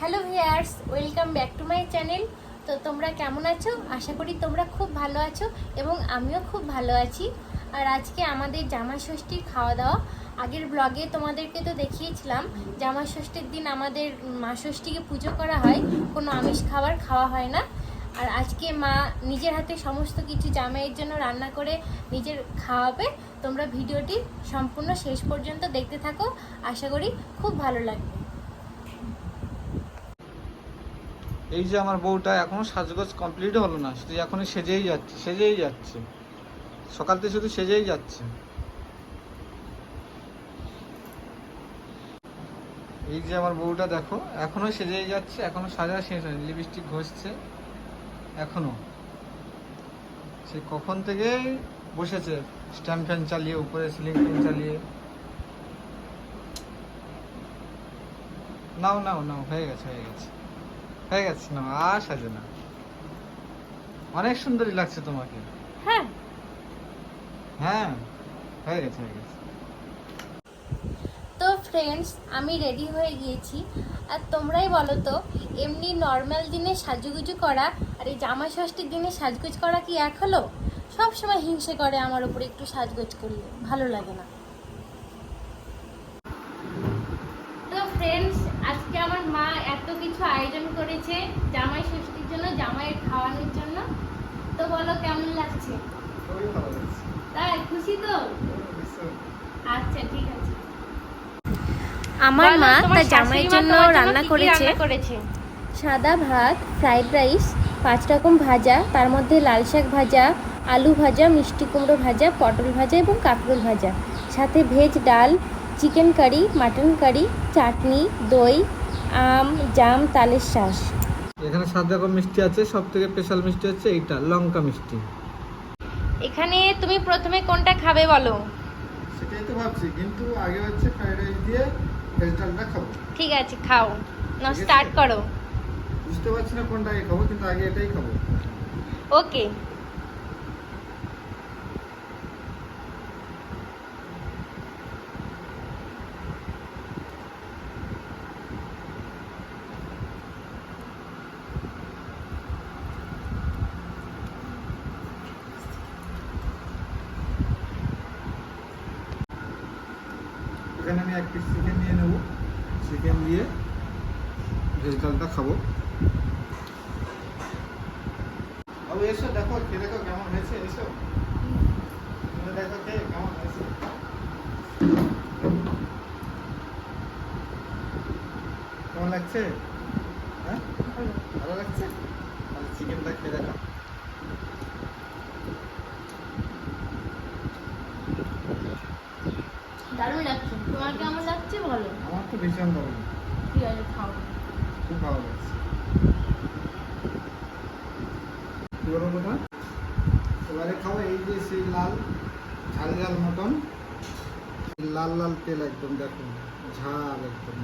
Hello viewers, welcome back to my channel. তো তোমরা কেমন আছো? আশা করি তোমরা খুব ভালো আছো এবং আমিও খুব ভালো আছি। আর আজকে আমাদের জামা ষষ্ঠীর খাওয়া দাওয়া আগের ব্লগে তোমাদেরকে তো দেখিয়েছিলাম জামা ষষ্ঠীর দিন আমাদের মা ষষ্ঠীকে পুজো করা হয়, কোনো আমিষ খাবার খাওয়া হয় না। আর আজকে মা নিজের হাতে সমস্ত কিছু জামাইয়ের জন্য রান্না করে নিজের খাওয়াবে। তোমরা ভিডিওটি সম্পূর্ণ শেষ পর্যন্ত দেখতে থাকো। আশা করি খুব ভালো লাগবে। এই যে আমার বউটা এখনও সাজগোজ কমপ্লিট হলো না, শুধু এখনই সেজেই যাচ্ছে সেজেই যাচ্ছে। সকাল থেকে শুধু সেজেই যাচ্ছে। এই যে আমার বউটা দেখো এখনও সেজেই যাচ্ছে এখনও সাজা শেষ হয়নি লিপস্টিক ঘষছে এখনও সে কখন থেকে বসেছে? স্ট্যাম্প ফ্যান চালিয়ে, উপরে সিলিং ফ্যান চালিয়ে। নাও নাও নাও, হয়ে গেছে হয়ে গেছে। হয়ে গেছে না আর সাজে না। অনেক সুন্দরী লাগছে তোমাকে। হ্যাঁ। হ্যাঁ হয়ে গেছে হয়ে গেছে। তো ফ্রেন্ডস আমি রেডি হয়ে গিয়েছি। আর তোমরাই বলো তো এমনি নর্মাল দিনে সাজুগুজু করা আর এই জামা ষষ্ঠীর দিনে সাজগোজ করা কি এক হলো? সব সময় হিংসে করে আমার উপরে একটু সাজগোজ করলে ভালো লাগে না। তো ফ্রেন্ডস আজকে আমার মা এত কিছু আয়োজন করেছে জামাই ষষ্ঠীর জন্য জামাইয়ের খাওয়ানোর জন্য। তো বলো কেমন লাগছে? তাই খুশি তো? আচ্ছা ঠিক আছে। আমার মা তার জামাইয়ের জন্য রান্না করেছে? সাদা ভাত ফ্রাইড রাইস পাঁচ রকম ভাজা তার মধ্যে লাল শাক ভাজা আলু ভাজা মিষ্টি কুমড়ো ভাজা পটল ভাজা এবং কাঁকরোল ভাজা। সাথে ভেজ ডাল চিকেন কারি মাটন কারি চাটনি দই আম জাম তালের শ্বাস এখানে সাত রকম মিষ্টি আছে সব থেকে স্পেশাল মিষ্টি হচ্ছে এইটা লঙ্কা মিষ্টি। এখানে তুমি প্রথমে কোনটা খাবে বলো? সেটাই তো ভাবছি কিন্তু আগে হচ্ছে ফ্রাইড রাইস দিয়ে ভেজ ডালটা খাব। ঠিক আছে খাও। না স্টার্ট করো। বুঝতে পারছি না কোনটা আগে খাব কিন্তু আগে এটাই খাব। ওকে এখানে আমি এক পিস চিকেন নিয়ে নেব। চিকেন দিয়ে ভেজ ডালটা খাব। বাবু, এসো, দেখো, খেয়ে দেখো কেমন হয়েছে, এসো। দেখো, খেয়ে কেমন হয়েছে। কেমন লাগছে? হ্যাঁ? ভালো লাগছে? চিকেনটা খেয়ে দেখো দারুণ লাগছে তোমার কেমন লাগছে বলো? আমার তো ভীষণ ভালো ঠিক আছে খাও। খুব ভালো লাগছে। কি বলো কথা এবারে খাব এই যে সেই লাল ঝাল ঝাল মটন। লাল লাল তেল একদম দেখুন ঝাল একদম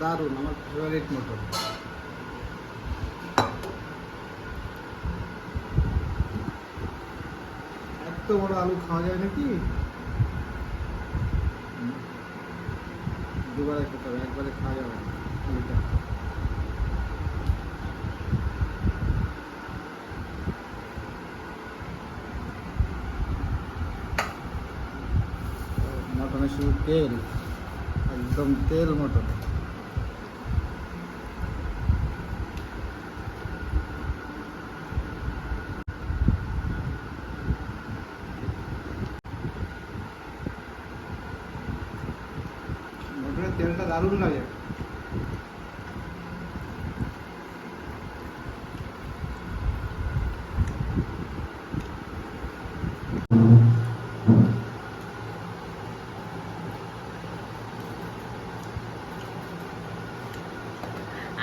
দারুণ আমার ফেভারিট মটন। এত বড় আলু খাওয়া যায় নাকি? দুবারে খেতে হবে একবারে খাওয়া যাবে না আলুটা মটনে শুধু তেল একদম তেল মটন তেলটা দারুণ লাগে।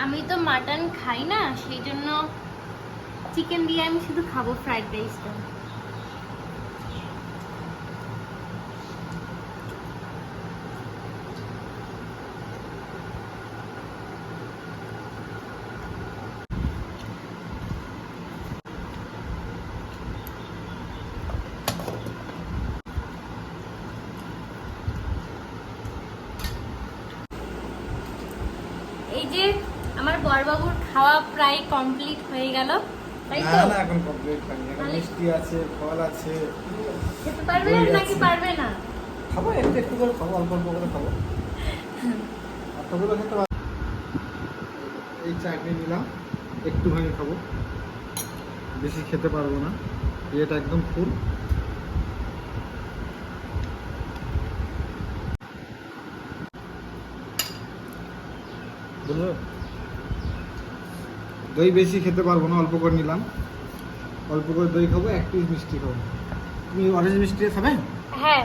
আমি তো মাটন খাই না, সেই জন্য চিকেন দিয়ে আমি শুধু খাব ফ্রাইড রাইসটা যে আমার বরবাবুর খাওয়া প্রায় কমপ্লিট হয়ে গেল। তাই তো? না না এখন কমপ্লিট হয়নি। মিষ্টি আছে ফল আছে খেতে পারবে নাকি পারবে না? খাব একটু একটু করে খাব অল্প অল্প করে খাব। অতগুলো খেতে এই চাটনি নিলাম একটুখানি খাব। বেশি খেতে পারব না। এটা একদম ফুল। বুঝলো? দই বেশি খেতে পারব না অল্প করে নিলাম। অল্প করে দই খাব এক পিস মিষ্টি খাব। তুমি অরেঞ্জ মিষ্টি খাবে? হ্যাঁ?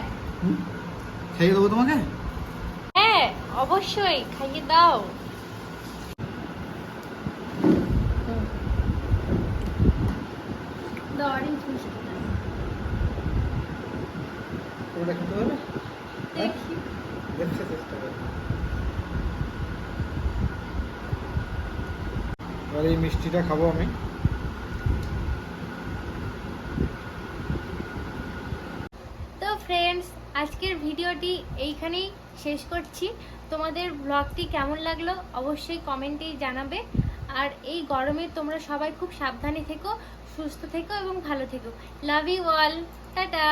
খাইয়ে দেবো তোমাকে? হ্যাঁ অবশ্যই খাইয়ে দাও orange মিষ্টি। ওটা খেতে পারবে দেখি দেখতে চেষ্টা করো এবার এই মিষ্টিটা খাব আমি। তো ফ্রেন্ডস আজকের ভিডিওটি এইখানেই শেষ করছি। তোমাদের ব্লগটি কেমন লাগল অবশ্যই কমেন্টেই জানাবে। আর এই গরমে তোমরা সবাই খুব সাবধানে থেকো, সুস্থ থেকো এবং ভালো থেকো। Love you all tata.